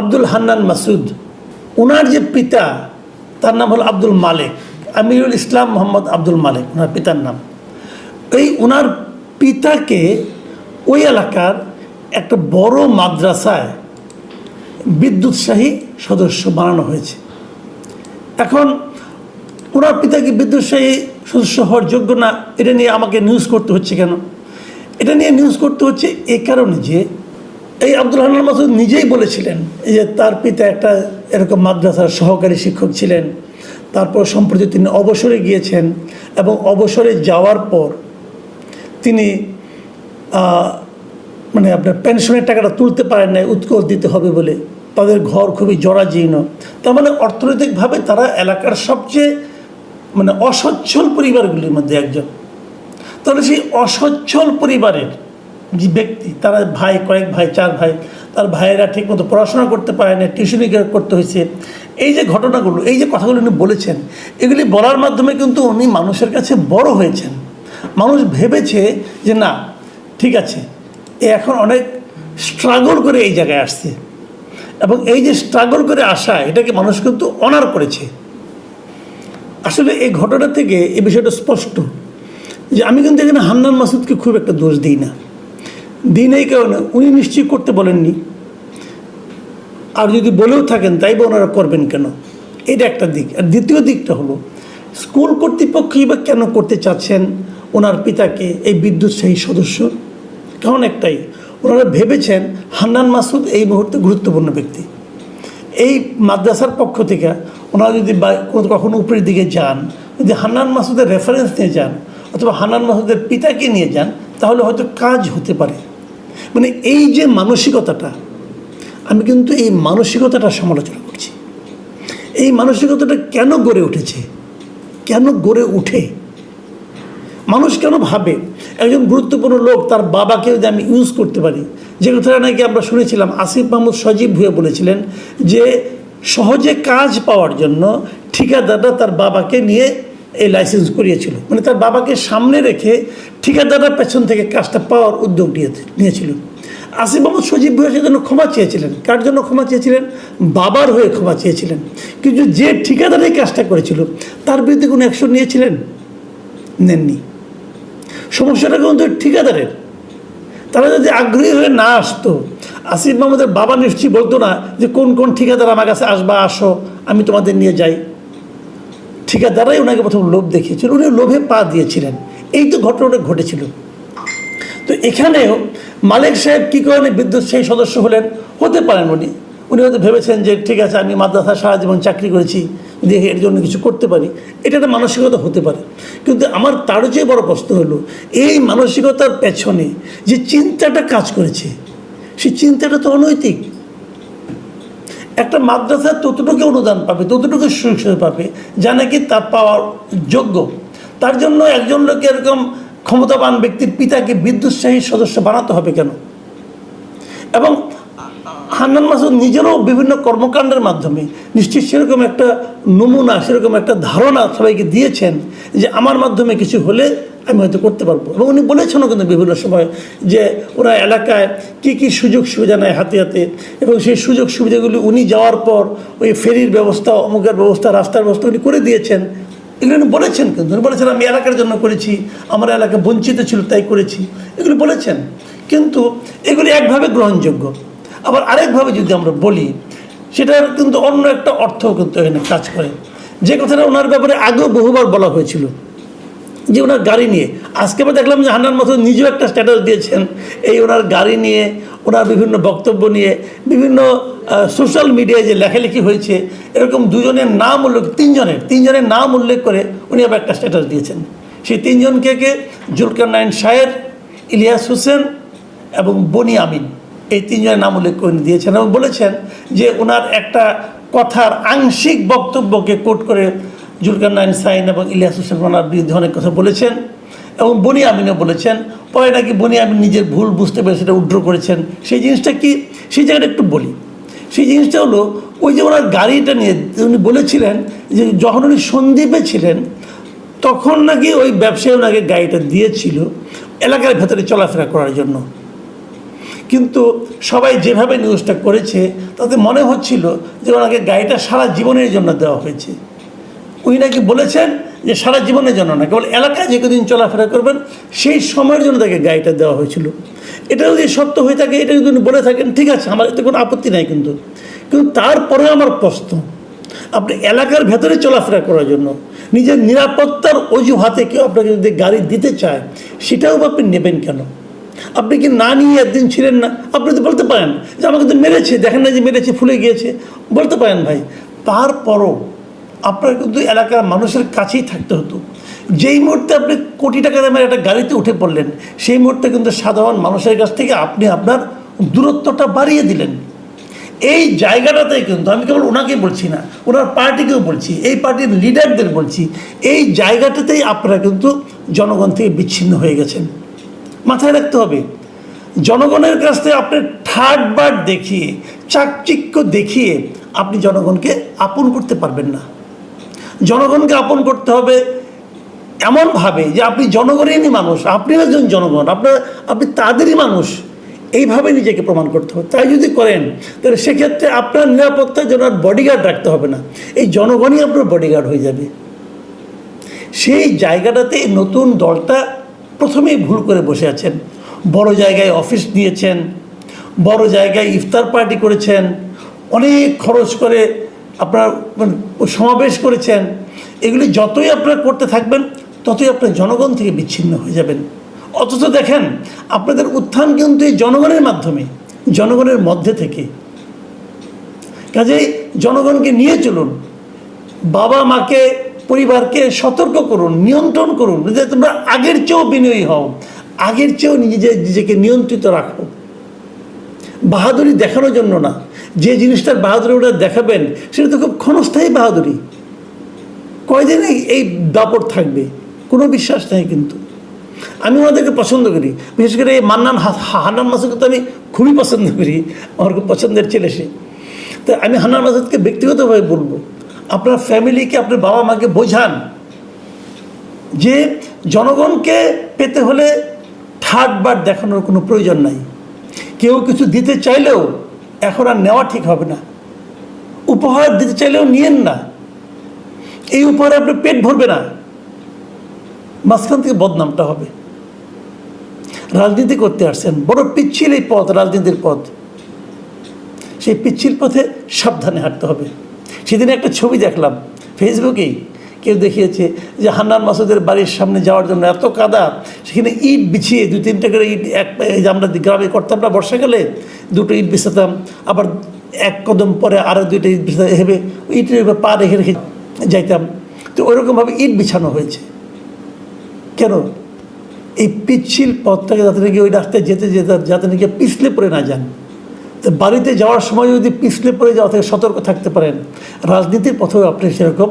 আব্দুল হান্নান মাসুদ। ওনার যে পিতা, তার নাম হলো আব্দুল মালিক। আমিরুল ইসলাম মোহাম্মদ আব্দুল মালিক ওনার পিতার নাম। এই ওনার পিতাকে ওই এলাকার একটা বড় মাদ্রাসায় বিদ্যুৎসাহী সদস্য বানানো হয়েছে। এখন ওনার পিতা কি বিদ্যুৎসাহী সদস্য হওয়ার যোগ্য না? এটা নিয়ে আমাকে নিউজ করতে হচ্ছে কেন? এটা নিয়ে নিউজ করতে হচ্ছে এ কারণে যে এই আব্দুল হান্নান মাসুদ নিজেই বলেছিলেন যে তার পিতা একটা এরকম মাদ্রাসার সহকারী শিক্ষক ছিলেন। তারপর সম্প্রতি তিনি অবসরে গিয়েছেন এবং অবসরে যাওয়ার পর তিনি মানে আপনার পেনশনের টাকাটা তুলতে পারেন না উৎকোচ দিতে হবে বলে। তাদের ঘর খুবই জরাজীর্ণ। তার মানে অর্থনৈতিকভাবে তারা এলাকার সবচেয়ে মানে অসচ্ছল পরিবারগুলির মধ্যে একজন। তাহলে সেই অসচ্ছল পরিবারের যে ব্যক্তি, তারা ভাই, কয়েক ভাই, চার ভাই, তার ভাইয়েরা ঠিকমতো পড়াশোনা করতে পারে না টিউশনি করতে হয়েছে। এই যে ঘটনাগুলো, এই যে কথাগুলো উনি বলেছেন, এগুলি বলার মাধ্যমে কিন্তু উনি মানুষের কাছে বড় হয়েছেন। মানুষ ভেবেছে যে, না, ঠিক আছে, এ এখন অনেক স্ট্রাগল করে এই জায়গায় আসছে। এবং এই যে স্ট্রাগল করে আসা, এটাকে মানুষ কিন্তু অনার করেছে। আসলে এই ঘটনা থেকে এই বিষয়টা স্পষ্ট যে, আমি কিন্তু এখানে হান্নান মাসুদকে খুব একটা দোষ দিই না। দিই না এই কারণে উনি নিশ্চয়ই করতে বলেননি। আর যদি বলেও থাকেন, তাই বা ওনারা করবেন কেন? এটা একটা দিক। আর দ্বিতীয় দিকটা হলো, স্কুল কর্তৃপক্ষই বা কেন করতে চাচ্ছেন ওনার পিতাকে এই বিদ্যুৎসাহী সদস্য? কারণ একটাই, ওনারা ভেবেছেন হান্নান মাসুদ এই মুহূর্তে গুরুত্বপূর্ণ ব্যক্তি। এই মাদ্রাসার পক্ষ থেকে ওনারা যদি কখনো উপরের দিকে যান, যদি হান্নান মাসুদের রেফারেন্স নিয়ে যান, অথবা হান্নান মাসুদের পিতাকে নিয়ে যান, তাহলে হয়তো কাজ হতে পারে। মানে এই যে মানসিকতাটা, আমি কিন্তু এই মানসিকতাটা সমালোচনা করছি। এই মানসিকতাটা কেন গড়ে উঠেছে? কেন গড়ে উঠে? মানুষ কেন ভাবে? একজন গুরুত্বপূর্ণ লোক তার বাবাকে যদি আমি ইউজ করতে পারি। যে কথাটা নাকি আমরা শুনেছিলাম, আসিফ মাহমুদ সজীব ভুয়ে বলেছিলেন যে, সহজে কাজ পাওয়ার জন্য ঠিকাদাররা তার বাবাকে নিয়ে এই লাইসেন্স করিয়েছিল। মানে তার বাবাকে সামনে রেখে ঠিকাদাররা পেছন থেকে কাজটা পাওয়ার উদ্যোগ নিয়ে নিয়েছিল। আসিফ মাহমুদ সজীব ভুয়া জন্য ক্ষমা চেয়েছিলেন। কার জন্য ক্ষমা চেয়েছিলেন? বাবার হয়ে ক্ষমা চেয়েছিলেন। কিন্তু যে ঠিকাদার এই কাজটা করেছিল, তার বিরুদ্ধে কোনো অ্যাকশন নিয়েছিলেন? নেননি। সমস্যাটা কিন্তু ঠিকাদারের। তারা যদি আগ্রহী হয়ে না আসতো আসিফ মাহমুদের বাবা নিশ্চয়ই বলতো না যে, কোন কোন ঠিকাদার আমার কাছে আসবা, আসো, আমি তোমাদের নিয়ে যাই। ঠিকাদারাই ওনাকে প্রথম লোভ দেখিয়েছিল উনি লোভে পা দিয়েছিলেন। এই তো ঘটনাটা ঘটেছিল। তো এখানেও মালিক সাহেব কী কারণে বিদ্যুৎ সেই সদস্য হলেন? হতে পারেন উনি। উনি হয়তো ভেবেছেন যে, ঠিক আছে, আমি মাদ্রাসা সারা জীবন চাকরি করেছি যদি এর জন্য কিছু করতে পারি। এটা একটা মানসিকতা হতে পারে। কিন্তু আমার তারও চেয়ে বড় প্রশ্ন হলো, এই মানসিকতার পেছনে যে চিন্তাটা কাজ করেছে, সেই চিন্তাটা তো অনৈতিক। একটা মাদ্রাসা ততটুকু অনুদান পাবে, ততটুকু সুযোগ পাবে, যা নাকি তার পাওয়ার যোগ্য। তার জন্য একজন লোক এরকম ক্ষমতাবান ব্যক্তির পিতাকে বিদ্যুৎসাহী সদস্য বানাতে হবে কেন? এবং হান্নান মাসুদ নিজেরও বিভিন্ন কর্মকাণ্ডের মাধ্যমে নিশ্চয়ই সেরকম একটা নমুনা, সেরকম একটা ধারণা সবাইকে দিয়েছেন যে আমার মাধ্যমে কিছু হলে আমি হয়তো করতে পারব। এবং উনি বলেছেনও কিন্তু বিভিন্ন সময় যে ওরা এলাকায় কী কী সুযোগ সুবিধা নেয় হাতে হাতে। এবং সেই সুযোগ সুবিধাগুলি উনি যাওয়ার পর ওই ফেরির ব্যবস্থা অমুকের ব্যবস্থা, রাস্তার ব্যবস্থা উনি করে দিয়েছেন। এগুলো বলেছেন কিন্তু বলেছেন, আমি এলাকার জন্য করেছি, আমার এলাকা বঞ্চিত ছিল, তাই করেছি। এগুলো বলেছেন। কিন্তু এগুলি একভাবে গ্রহণযোগ্য। আবার আরেকভাবে যদি আমরা বলি, সেটার কিন্তু অন্য একটা অর্থ কিন্তু এখানে কাজ করে। যে কথাটা ওনার ব্যাপারে আগেও বহুবার বলা হয়েছিল, যে ওনার গাড়ি নিয়ে, আজকে আমরা দেখলাম যে হান্নান মাসুদ নিজেও একটা স্ট্যাটাস দিয়েছেন, এই ওনার গাড়ি নিয়ে ওনার বিভিন্ন বক্তব্য নিয়ে, বিভিন্ন সোশ্যাল মিডিয়ায় যে লেখালেখি হয়েছে, এরকম দুজনের নাম উল্লেখ, তিনজনের তিনজনের নাম উল্লেখ করে উনি আবার একটা স্ট্যাটাস দিয়েছেন। সেই তিনজনকে কে জুলকার নাইন শায়ের, ইলিয়াস হোসেন এবং বনি আমিন। এই তিনজনের নাম উল্লেখ করে দিয়েছেন এবং বলেছেন যে ওনার একটা কথার আংশিক বক্তব্যকে কোট করে জুলকার নাইন সাইন এবং ইলিয়াস হোসেন ওনার বিরুদ্ধে অনেক কথা বলেছেন। এবং বনি আমিনও বলেছেন, পরে নাকি বনি আমিন নিজের ভুল বুঝতে পেরে সেটা উড্র করেছেন। সেই জিনিসটা কি? সেই জায়গাটা একটু বলি। সেই জিনিসটা হলো, ওই যে ওনার গাড়িটা নিয়ে উনি বলেছিলেন যে যখন উনি সন্দীপে ছিলেন, তখন নাকি ওই ব্যবসায়ী ওনাকে গাড়িটা দিয়েছিল এলাকার ভেতরে চলাফেরা করার জন্য। কিন্তু সবাই যেভাবে নিউজটা করেছে, তাতে মনে হচ্ছিল যে ওনাকে গাড়িটা সারা জীবনের জন্য দেওয়া হয়েছে। উনি নাকি বলেছেন যে সারা জীবনের জন্য না, কেবল এলাকায় যে কদিন চলাফেরা করবেন, সেই সময়ের জন্য তাকে গাড়িটা দেওয়া হয়েছিল। এটা যদি সত্য হয়ে থাকে, এটা যদি বলে থাকেন, ঠিক আছে, আমার এতে কোনো আপত্তি নাই কিন্তু। কিন্তু তারপরে আমার প্রশ্ন, আপনি এলাকার ভেতরে চলাফেরা করার জন্য নিজের নিরাপত্তার অজুহাতে কেউ আপনাকে যদি গাড়ি দিতে চায়, সেটাও আপনি নেবেন কেন? আপনি কি না নিয়ে একদিন ছিলেন না? আপনি তো বলতে পারেন যে আমাকে তো মেরেছে, দেখেন না যে মেরেছে, ফুলে গিয়েছে। বলতে পারেন ভাই, তারপরও আপনার কিন্তু এলাকার মানুষের কাছেই থাকতে হতো। যেই মুহূর্তে আপনি কোটি টাকা দামের একটা গাড়িতে উঠে পড়লেন, সেই মুহূর্তে কিন্তু সাধারণ মানুষের কাছ থেকে আপনি আপনার দূরত্বটা বাড়িয়ে দিলেন। এই জায়গাটাতেই কিন্তু আমি কেবল ওনাকে বলছি না, ওনার পার্টিকেও বলছি, এই পার্টির লিডারদের বলছি, এই জায়গাটাতেই আপনারা কিন্তু জনগণ থেকে বিচ্ছিন্ন হয়ে গেছেন। মাথায় রাখতে হবে, জনগণের কাছ থেকে আপনি বার দেখিয়ে, চাকচিক্য দেখিয়ে আপনি জনগণকে আপন করতে পারবেন না। জনগণকে আপন করতে হবে এমনভাবে যে আপনি জনগণেরই মানুষ আপনি একজন জনগণ, আপনার, আপনি তাদেরই মানুষ। এইভাবে নিজেকে প্রমাণ করতে হবে। তাই যদি করেন, তাহলে সেক্ষেত্রে আপনার নিরাপত্তার জন্য আর বডিগার্ড রাখতে হবে না। এই জনগণই আপনার বডিগার্ড হয়ে যাবে। সেই জায়গাটাতে নতুন দলটা প্রথমেই ভুল করে বসে আছেন। বড় জায়গায় অফিস নিয়েছেন বড় জায়গায় ইফতার পার্টি করেছেন, অনেক খরচ করে আপনার মানে সমাবেশ করেছেন, এগুলি যতই আপনারা করতে থাকবেন, ততই আপনার জনগণ থেকে বিচ্ছিন্ন হয়ে যাবেন। অথচ দেখেন, আপনাদের উত্থান কিন্তু এই জনগণের মাধ্যমে, জনগণের মধ্যে থেকে। কাজেই জনগণকে নিয়ে চলুন, বাবা মাকে, পরিবারকে সতর্ক করুন, নিয়ন্ত্রণ করুন যে তোমরা আগের চেয়েও বিনয়ী হও, আগের চেয়েও নিজে নিজেকে নিয়ন্ত্রিত রাখো। বাহাদুরি দেখানোর জন্য না যে জিনিসটার বাহাদুরি ওটা দেখাবেন, সেটা তো খুব ক্ষণস্থায়ী বাহাদুরি। কয়দিন এই দাপট থাকবে? কোনো বিশ্বাস নেই কিন্তু। আমি ওনাদেরকে পছন্দ করি। বিশেষ করে এই মান্নান হান্নান মাসুদকে তো আমি খুবই পছন্দ করি। আমার খুব পছন্দের ছেলে সে। তো আমি হান্নান মাসুদকে ব্যক্তিগতভাবে বলব, আপনার ফ্যামিলিকে, আপনার বাবা মাকে বোঝান যে জনগণকে পেতে হলে থার্ড বার দেখানোর কোনো প্রয়োজন নাই। কেউ কিছু দিতে চাইলেও এখন আর নেওয়া ঠিক হবে না। উপহার দিতে চাইলেও নিয়েন না। এই উপহারে আপনার পেট ভরবে না। মাঝখান থেকে বদনামটা হবে। রাজনীতি করতে আসছেন। বড় পিচ্ছিল এই পথ, রাজনীতির পথ। সেই পিচ্ছিল পথে সাবধানে হাঁটতে হবে। সেদিন একটা ছবি দেখলাম ফেসবুকেই কেউ দেখিয়েছে যে হান্নান মাসুদের বাড়ির সামনে যাওয়ার জন্য এত কাদা, সেখানে ইট বিছিয়ে দু তিনটা করে ইট, এক আমরা গ্রামে করতাম না, বর্ষাকালে দুটো ইট বিছাতাম, আবার এক কদম পরে আরও দুইটা ইট বিছাতে হেবে ইটের পা রেখে রেখে যাইতাম। তো ওইরকমভাবে ইট বিছানো হয়েছে। কেন? এই পিচ্ছিল পথটাকে যাতে নাকি ওই রাস্তায় যেতে যেতে যাতে নাকি পিছলে পড়ে না যান। তো বাড়িতে যাওয়ার সময় যদি পিছলে পড়ে যাওয়া থেকে, সতর্ক থাকতে পারেন। রাজনীতির পথেও আপনি সেরকম